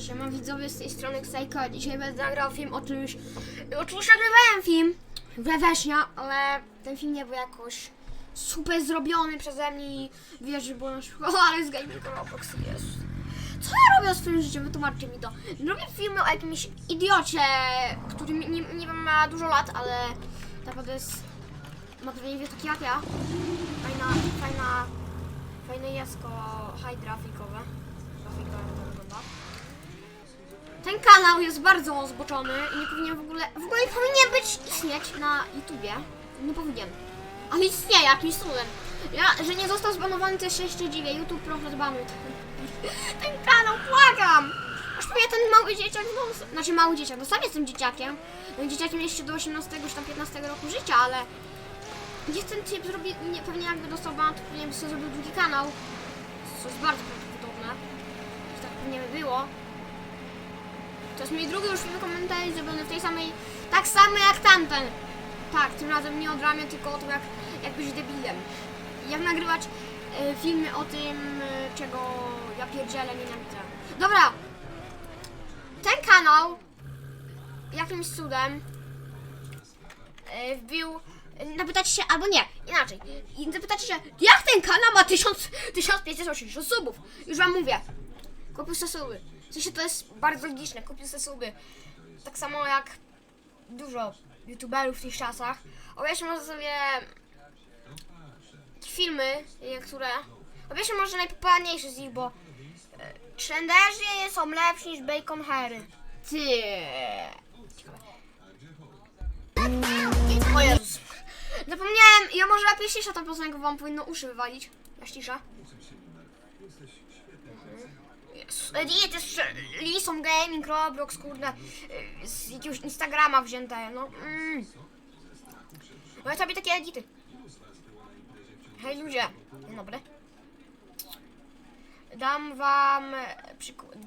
Siema widzowie z tej strony Ksajka. Dzisiaj będę nagrał film o czymś. Oczywiście nagrywałem film we września, ale ten film nie był jakoś super zrobiony przeze mnie i że było na przykład, o, ale z Gaming Roblox jest. Co ja robię w swoim życiu? Wytłumaczcie mi to. Robię filmy o jakimś idiocie, który nie, nie, wiem, ma dużo lat, ale naprawdę jest, ma pewnie wie taki jak ja. Fajna, fajna, fajne jasko high grafikowe. Grafika to wygląda. Ten kanał jest bardzo zboczony i nie powinien w ogóle, w ogóle nie powinien być istnieć na YouTubie. Nie powinien. Ale istnieje jakimś cudem. Ja, że nie został zbanowany też jeszcze dziwię. YouTube proszę zbanuj ten, kanał, błagam! Aż pewnie ten mały dzieciak, no, znaczy mały dzieciak, no sam jestem dzieciakiem. No, dzieciakiem jeszcze do 18 czy tam 15 roku życia, ale niech ten typ zrobi, nie, pewnie jakby dostał ban, to pewnie by sobie zrobił drugi kanał. Co jest bardzo prawdopodobne. Tak pewnie by było. To jest mój drugi już komentarz zrobiony w tej samej, tak samo jak tamten. Tak, tym razem nie od ramię, tylko o tym jak, jak być debilem. Jak nagrywać e, filmy o tym, e, czego ja pierdzielę nienawidzę. Dobra, ten kanał jakimś cudem e, wbił, zapytacie się, albo nie, inaczej, zapytacie się, jak ten kanał ma 1000, 1580 subów? Już wam mówię, kupił suby. W sensie to jest bardzo logiczne, kupił sobie suby. Tak samo jak dużo youtuberów w tych czasach. Obejrzmy może sobie filmy niektóre. Obejrzmy może najpopularniejsze z nich, bo e, trenderzy są lepsi niż Bacon Harry. Ty. O Jezus. Zapomniałem, ja może lepiej cisza tam piosenkę, wam powinno uszy wywalić. Ja cisza. Jezus. E, to jest Lison Gaming, Roblox, kurde, e, z jakiegoś Instagrama wzięte, no. Mm. No ja sobie takie edity. Hej ludzie, dzień dobry. Dam wam przykład,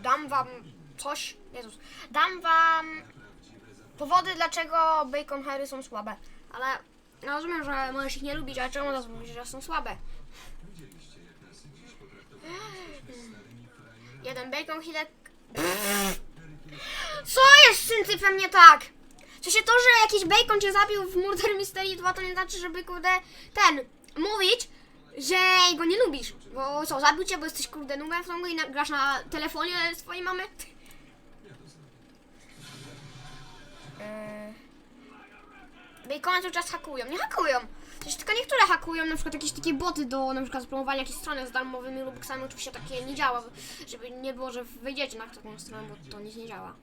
dam wam coś, Jezus, dam wam powody, dlaczego Bacon Harry są słabe. Ale ja rozumiem, że możesz ich nie lubić, ale czemu nas mówisz, że są słabe? Jeden bacon hilek. Co jest z tym typem nie tak? W sensie to, że jakiś bacon cię zabił w Murder Mystery 2 to nie znaczy, żeby kurde ten mówić, że go nie lubisz. Bo co, zabił cię, bo jesteś kurde nubem w tą grę i na- grasz na telefonie swojej mamy? Eee... Bacony cały czas hakują. Nie hakują. Przecież tylko niektóre hakują, na przykład jakieś takie boty do na przykład promowania jakiejś strony z darmowymi lubuksami. Oczywiście takie nie działa, żeby nie było, że wejdziecie na taką stronę, bo to nic nie działa.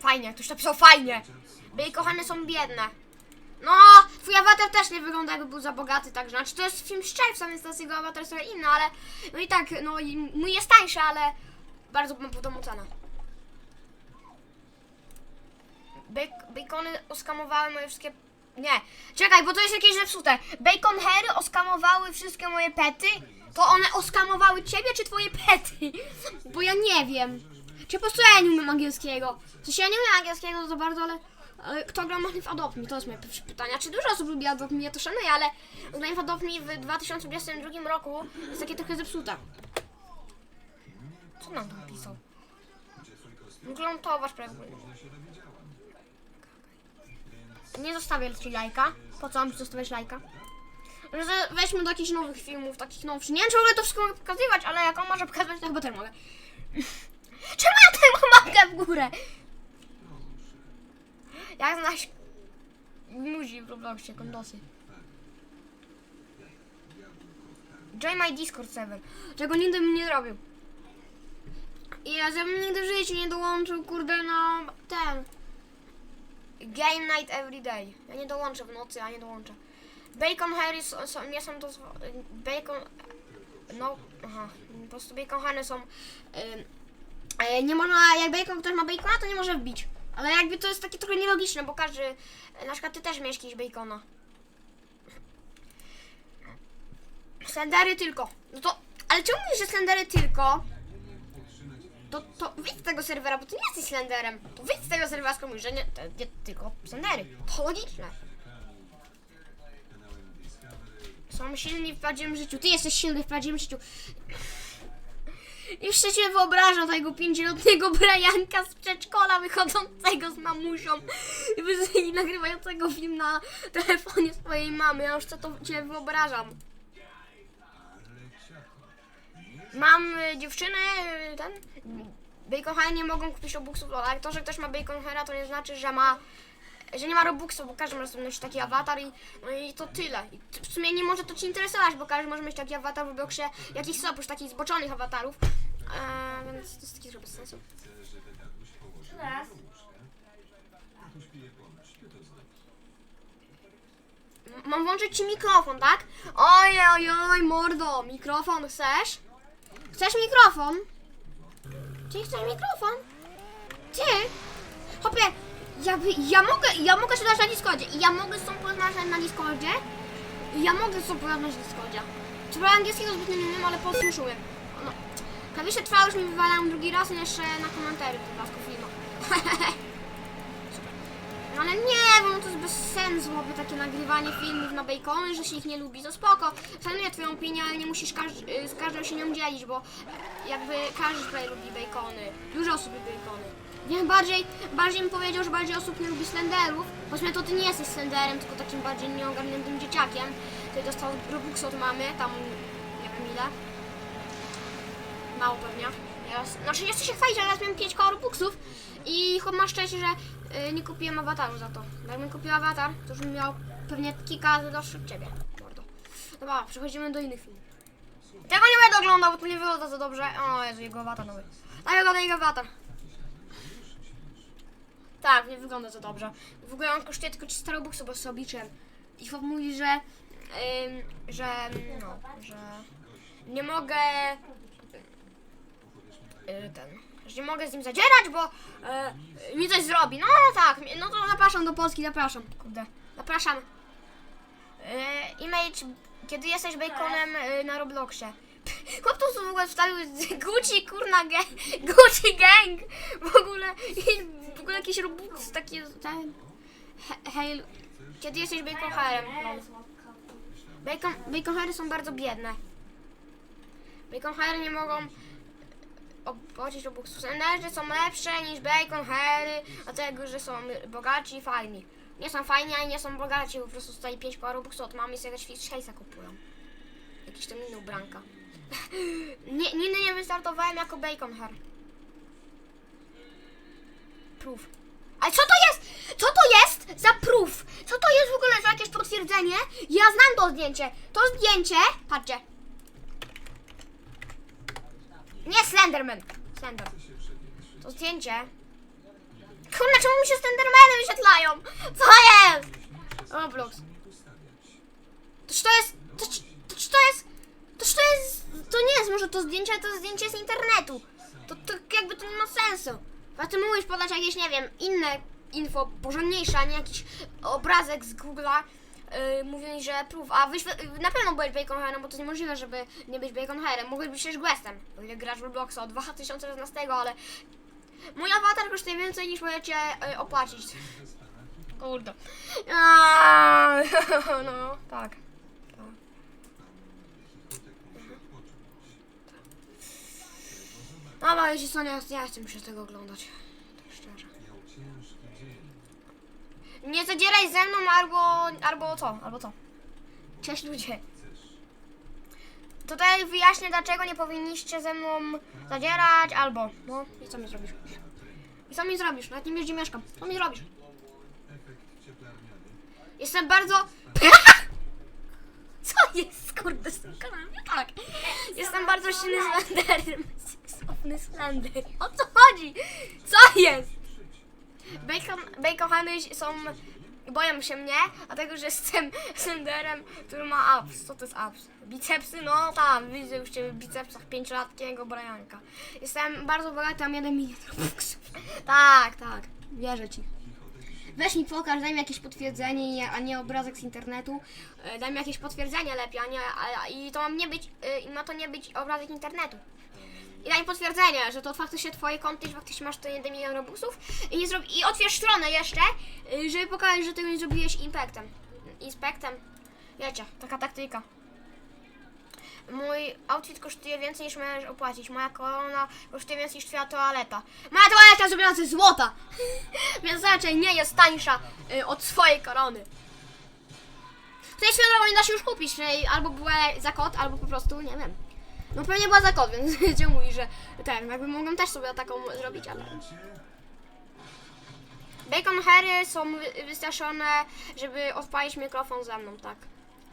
Fajnie, ktoś napisał fajnie. Bejkochane są biedne. No, twój awatar też nie wygląda jakby był za bogaty, tak znaczy to jest film z czerwca, więc teraz jego awatar jest trochę inny, ale no i tak, no i mój jest tańszy, ale bardzo mam podobną cenę. Bak- bacony oskamowały moje wszystkie. Nie, czekaj, bo to jest jakieś zepsute. Bacon Harry oskamowały wszystkie moje pety. To one oskamowały ciebie czy twoje pety? Bo ja nie wiem. Czy po prostu ja nie umiem angielskiego? Sensie ja nie umiem angielskiego za bardzo, ale, ale kto gra w Adopt Me? To jest moje pierwsze pytanie. Czy dużo osób lubi Adopt Me? Ja to szanuję, ale granie w Adopt Me w 2022 roku jest takie trochę zepsute. Co nam tam pisał? Wyglądować prawie. Nie zostawię ci lajka. Po co mam zostawiać lajka? Weźmy do jakichś nowych filmów, takich nowszych. Nie wiem, czy mogę to wszystko pokazywać, ale jak on może pokazywać, to chyba też mogę. Czemu ja tę mamkę w górę? Jak znaleźć ludzi w Robloxie, kondosy? Join my Discord server. Czego nigdy bym nie zrobił. I ja bym nigdy w życiu nie dołączył, kurde, na ten... Game night every day. Ja nie dołączę w nocy, ja nie dołączę. Bacon Harry są, są, nie są Bacon... No, aha. Po prostu bacon Harry są... Nie można, jak bacon, ktoś ma bacona, to nie może wbić. Ale jakby to jest takie trochę nielogiczne, bo każdy... Na przykład ty też miałeś kiedyś bacona. Slendery tylko. No to... Ale czemu mówisz, że slendery tylko? To, to wyjdź z tego serwera, bo ty nie jesteś Slenderem. To wyjdź z tego serwera, mówisz, że nie, to nie tylko Slendery. To logiczne. Są silni w prawdziwym życiu. Ty jesteś silny w prawdziwym życiu. Jeszcze się wyobrażam tego pięcioletniego Brianka z przedszkola wychodzącego z mamusią i nagrywającego film na telefonie swojej mamy. Ja już co to cię wyobrażam. Mam y, dziewczynę, y, ten. Baconhead nie mogą kupić Robuxów, ale to, że ktoś ma Baconheada to nie znaczy, że ma że nie ma Robuxów, bo każdy może mieć taki awatar i, no i to tyle. I w sumie nie może to Ci interesować, bo każdy może mieć taki awatar w Robloxie, jakiś są oprócz takich zboczonych awatarów. Eee, więc to jest taki trochę bez sensu. Mam włączyć Ci mikrofon, tak? Oj, oj, oj, mordo, mikrofon chcesz? Chcesz mikrofon? Ty chcesz mikrofon? Ty? Hopie, ja, wy- ja mogę, ja mogę się dać na Discordzie ja mogę z tą na Discordzie ja mogę z tą na Discordzie. Co prawda angielskiego zbytnio nie wiem, ale umiem. No. Klawisze już mi wywalają drugi raz jeszcze na komentarze blasku filmu. Ale nie, bo no to jest bez sensu, aby takie nagrywanie filmów na bacony, że się ich nie lubi, to spoko. Szanuję twoją opinię, ale nie musisz każ- y, z każdym się nią dzielić, bo e, jakby każdy tutaj lubi bacony. Dużo osób lubi bacony. Nie, bardziej, bardziej mi powiedział, że bardziej osób nie lubi slenderów. Sumie to ty nie jesteś slenderem, tylko takim bardziej nieogarniętym dzieciakiem. Ty dostał Robux od mamy, tam nie wiem ile. Mało pewnie. Znaczy chcę się chwalić, ale ja miałem 5 koło Robuxów i chłop ma szczęście, że y, nie kupiłem awataru za to. Jakbym kupił awatar, to już bym miał pewnie kilka droższy od ciebie. Mordo. Dobra, przechodzimy do innych filmów. Tego nie będę oglądał, bo to nie wygląda za dobrze. O Jezu, jego awatar nowy. Tak wygląda jego awatar. Tak, nie wygląda za dobrze. W ogóle on kosztuje tylko 300 Robuxów, bo sobie obliczyłem. I chłop mówi, że, ym, że, no, że nie mogę y, ten, że nie mogę z nim zadzierać, bo y, mi coś zrobi. No tak, no to zapraszam do Polski, zapraszam. Kurde, zapraszam. Y, image, kiedy jesteś baconem y, na Robloxie. Chłop tu w ogóle wstawił Gucci, kurna, gang, Gucci gang, w ogóle, i w ogóle jakiś Robux, taki, ten, he- kiedy jesteś baconherem, no. Bacon, baconhery są bardzo biedne. Baconhery nie mogą opłacić Robuxów. Senderzy są lepsze niż baconhery, dlatego, że są bogaci i fajni. Nie są fajni, ani nie są bogaci, po prostu stoi 5 par Robuxów od mamy i sobie jakieś Face'a kupują. Jakiś tam inny ubranka. nie, nigdy nie wystartowałem jako baconher. Proof. Ale co to jest? Co to jest za proof? Co to jest w ogóle za jakieś potwierdzenie? Ja znam to zdjęcie. To zdjęcie, patrzcie. Nie Slenderman. Slender. To zdjęcie. Kurna, czemu mi się Slendermany wyświetlają? Co jest? Roblox. To czy to jest... To, czy- to, jest... To czy to jest... To nie jest może to zdjęcie, to zdjęcie z internetu. To, to jakby to nie ma sensu. A ty mówisz podać jakieś, nie wiem, inne info porządniejsze, a nie jakiś obrazek z Google'a. Yy, mówiąc, że proof, a wyświe- na pewno byłeś Baconherem, bo to niemożliwe, żeby nie być Baconherem. Mogłeś być też Questem, o ile grasz w Robloxa od 2016, ale mój awatar kosztuje więcej niż możecie yy, opłacić. Kurde. No, tak. Dobra, jeśli co, nie, nie chcę mi się tego oglądać. Tak szczerze. Nie zadzieraj ze mną albo, albo co, albo co. Cześć ludzie. Tutaj wyjaśnię dlaczego nie powinniście ze mną zadzierać albo, no i co mi zrobisz? I co mi zrobisz? Nawet nie gdzie mieszkam. Co mi zrobisz? Jestem bardzo... Co jest kurde z tym kanałem? Tak. Jestem bardzo silny slenderem. Seksowny slender. O co chodzi? Co jest? Bacon, baconhany są... Boją się mnie, dlatego że jestem slenderem, który ma abs. Co to jest abs? Bicepsy? No tam, widzę już w bicepsach pięciolatkiego Brianka. Jestem bardzo bogaty, mam jeden milion. Tak, tak. Wierzę ci. Weź mi pokaż, daj mi jakieś potwierdzenie, nie- a nie obrazek z internetu. E, Daj mi jakieś potwierdzenie lepiej, a nie, a, i to ma nie być, e, i ma to nie być obrazek internetu. I daj potwierdzenie, że to faktycznie twoje konto, że faktycznie masz to 1 milion robuxów i nie i otwierz stronę jeszcze, y, żeby pokazać, że tego nie zrobiłeś impektem. Inspektem. Wiecie, taka taktyka. Mój outfit kosztuje więcej niż możesz opłacić. Moja korona kosztuje więcej niż twoja toaleta. Moja toaleta zrobiona ze złota! Więc raczej nie jest tańsza y, od swojej korony. Drogą nie da się już kupić, czyli albo była za kod, albo po prostu, nie wiem. No pewnie była za więc cię mówi, że ten, jakby mogłem też sobie taką zrobić, ale... Bacon Harry są wy- wystraszone, żeby odpalić mikrofon ze mną, tak.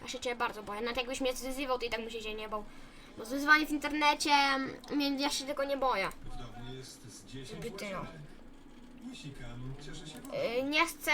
Ja się ciebie bardzo boję. Nawet jakbyś mnie zwyzywał, to i tak bym się nie bał. Bo zwyzywanie w internecie, mnie, ja się tego nie boję. W domu jest z 10 Zbyt no. Nie bardzo. Y, nie chcę...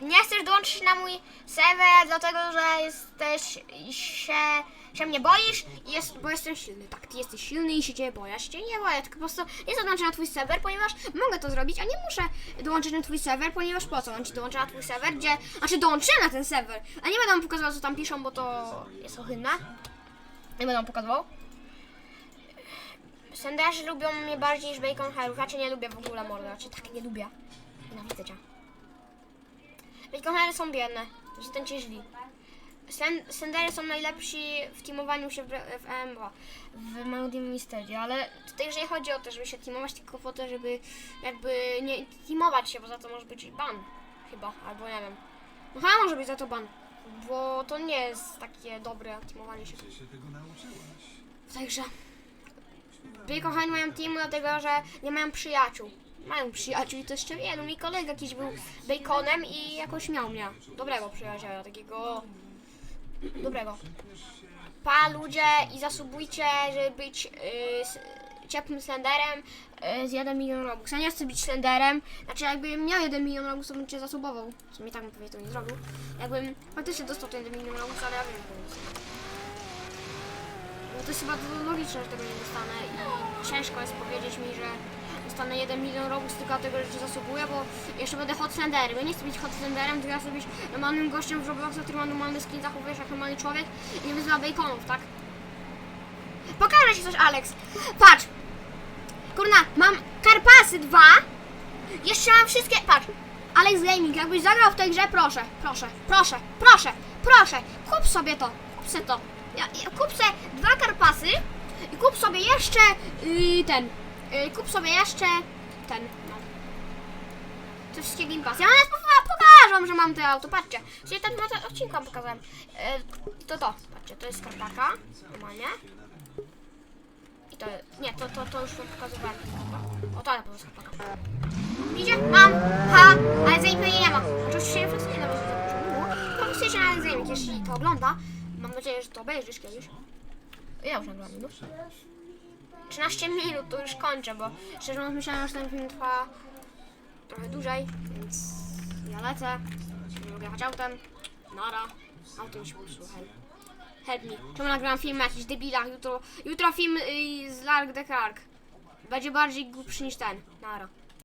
Nie chcesz dołączyć na mój serwer, dlatego że jesteś się, się mnie boisz, jest, bo jestem silny. Tak, ty jesteś silny i się ciebie boję. Się nie boję, tylko po prostu nie dołączę na twój serwer, ponieważ mogę to zrobić, a nie muszę dołączyć na twój serwer, ponieważ po co? On ci dołączy na twój serwer, gdzie... Znaczy dołączę na ten serwer, a nie będę wam pokazywał co tam piszą, bo to jest ohydne. Nie będę wam pokazywał. Senderzy lubią mnie bardziej niż Bacon Herów. Raczej nie lubię w ogóle mordy. Raczej tak nie lubię. Nienawidzę cię. Bacon Hery są biedne. Jestem ci źli. Sen- Sendery są najlepsi w teamowaniu się w, w EMBA, w Mystery, ale tutaj jeżeli chodzi o to, żeby się teamować, tylko po to, żeby jakby nie teamować się, bo za to może być ban chyba, albo nie wiem. No chyba może być za to ban, bo to nie jest takie dobre teamowanie się. Gdzie się tego nauczyłaś? Także Bacon High mają team dlatego, że nie mają przyjaciół. Mają przyjaciół i to jeszcze wielu. Mój kolega jakiś był Baconem i jakoś miał mnie. Dobrego przyjaciela, takiego dobrego. Pa ludzie i zasubujcie, żeby być yy, ciepłym slenderem yy, z 1 milion robux. Ja nie chcę być slenderem, znaczy jakbym miał 1 milion robux, to bym cię zasubował. W sumie tak bym pewnie to nie zrobił. Jakbym faktycznie dostał ten 1 milion robux, ale ja wiem, że. No to jest chyba logiczne, że tego nie dostanę i ciężko jest powiedzieć mi, że dostanę 1 milion robux tylko dlatego, że zasługuję, bo jeszcze będę hot senderem. Ja nie chcę być hot senderem, tylko ja chcę być normalnym gościem w Robloxa, który ma normalny skin, zachowuje się jak normalny człowiek i nie wyzywa baconów, tak? Pokażę ci coś, Alex. Patrz. Kurna, mam Karpasy 2. Jeszcze mam wszystkie, patrz. Alex Gaming, jakbyś zagrał w tej grze, proszę, proszę, proszę, proszę, proszę, kup sobie to, kup sobie to. Ja, ja, kup sobie dwa karpasy i kup sobie jeszcze yy, ten, yy, kup sobie jeszcze ten, no. Te wszystkie Game Passy. Ja poka- pokażę że mam te auto, patrzcie. Czyli ten odcinku wam pokazałem. Yy, to to, patrzcie, to jest kartaka, normalnie. I to, nie, to, to, to już wam pokazywałem. O, to na pewno jest kartaka. Widzicie? Mam! Ha! Ale Zajmie nie ma. Oczywiście nie faktycznie nawet nie Faktycznie na Zajmie, jeśli to ogląda. Mam nadzieję, że to obejrzysz kiedyś. Ja już nagrałam minut. 13 minut, to już kończę, bo szczerze mówiąc myślałem, że ten film trwa trochę dłużej, więc ja lecę. Nie mogę jechać autem. Nara. Auto mi się popsuło, hej. Help me. Czemu nagrałam film na jakichś debilach? Jutro, jutro film y, z Lark the Clark. Będzie bardziej głupszy niż ten. Nara.